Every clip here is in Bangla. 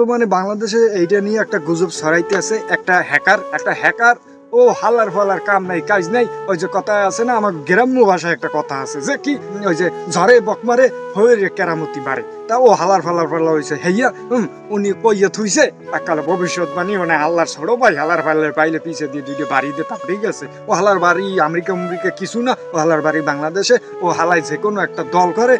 বর্তমানে বাংলাদেশে এইটা নিয়ে একটা গুজব ছড়াইতে আছে, একটা হ্যাকার একটা হ্যাকার ও হালার ফালার কাম নাই, কাজ নাই। ওই যে কথা আছে না, আমার গ্রাম্য ভাষায় একটা কথা আছে, যে কি, ওই যে ঝড়ে বকমারে হয়ে কেরামতি বাড়ে তা ও হালার ফালার ফালা হয়েছে হেইয়া হুম উনি কইয়া থুইছে একালে ভবিষ্যৎবাণী মানে হাল্লার ছোড়ো ভাই, হালার ফালার পাইলে পিছে দিয়ে দুইটা বাড়ি দিয়ে তারপরেই গেছে। ও হালার বাড়ি আমেরিকা আমেরিকা কিছু না, ও হালার বাড়ি বাংলাদেশে, ও হালাই যে কোনো একটা দল করে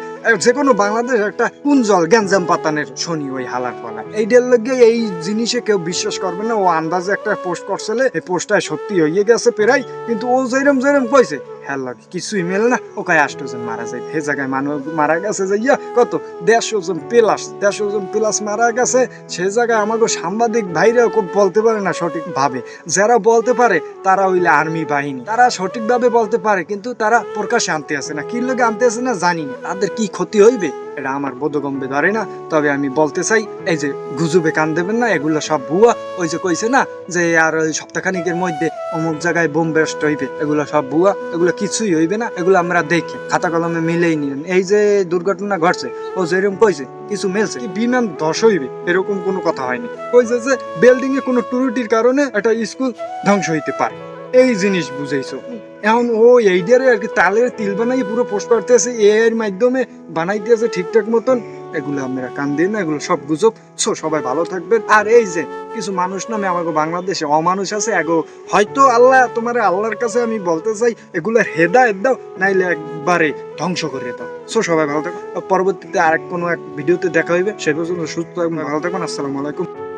যে কোনো বাংলাদেশ একটা কুঞ্জল, গ্যাঞ্জাম পাতানের শনি ওই হালার ফালা। এইটার লগে এই জিনিসে কেউ বিশ্বাস করবে না, ও আন্দাজে একটা পোস্ট করছিল এই পোস্টটায় সত্যি হয়ে গেছে প্রায়, কিন্তু ও যেরম যেরম কইছে হ্যাঁ লাগে কিছুই মেলে না? ও আষ্ট আষ্টজন মারা যায়। সে জায়গায় মানুষ মারা গেছে যে, ইয়া, কত? দেড়শো জন প্লাস দেড়শো জন প্লাস মারা গেছে। সে জায়গায় আমাকে সাংবাদিক ভাইরা বলতে পারে না সঠিক ভাবে যারা বলতে পারে, তারা হইলে আর্মি বাহিনী। তারা সঠিকভাবে বলতে পারে, কিন্তু তারা প্রকাশে আনতে আসে না। কি লোকে আনতে আসে না জানি না। তাদের কি ক্ষতি হইবে? এটা আমার বোধগম্বে ধরে না, তবে আমি বলতে চাই, এই যে গুজবে কান দেবেন না, এগুলো সব ভুয়া, ওই যে কইছে না, যে আর ওই সপ্তাহখানিকের মধ্যে অমুক জায়গায় বোম বেস্ট হইবে, এগুলো সব ভুয়া, এগুলো কিছুই হইবে না, এগুলো আমরা দেখি, খাতা কলমে মিলেই নিলেন এই যে দুর্ঘটনা ঘটছে, ও যেরকম কইছে, কিছু মেলছে বিমান ধস হইবে, এরকম কোনো কথা হয়নি। কইছে যে বিল্ডিং এ কোনো টুরুটির কারণে একটা স্কুল ধ্বংস হইতে পারে। এই জিনিস বুঝাইছো। এখন ও এইটারে আর কি তালের তিল বানাই পুরো পোস্ট করতেছে এ এর মাধ্যমে বানাইতেছে ঠিকঠাক মতন। এগুলো আমরা কান দিই না, এগুলো সব গুজব। সো, সবাই ভালো থাকবেন। আর এই যে, কিছু মানুষ নামে আমাকে বাংলাদেশে অমানুষ আছে, এগো হয়তো আল্লাহ তোমার আল্লাহর কাছে আমি বলতে চাই, এগুলোর হেদায়ত দাও, নাইলে একবারে ধ্বংস করে দাও। সো, সবাই ভালো থাকো। পরবর্তীতে আরেক কোনো এক ভিডিওতে দেখা হইবে। সে পর্যন্ত সুস্থ থাকবেন, ভালো থাকবেন। আসসালামু আলাইকুম।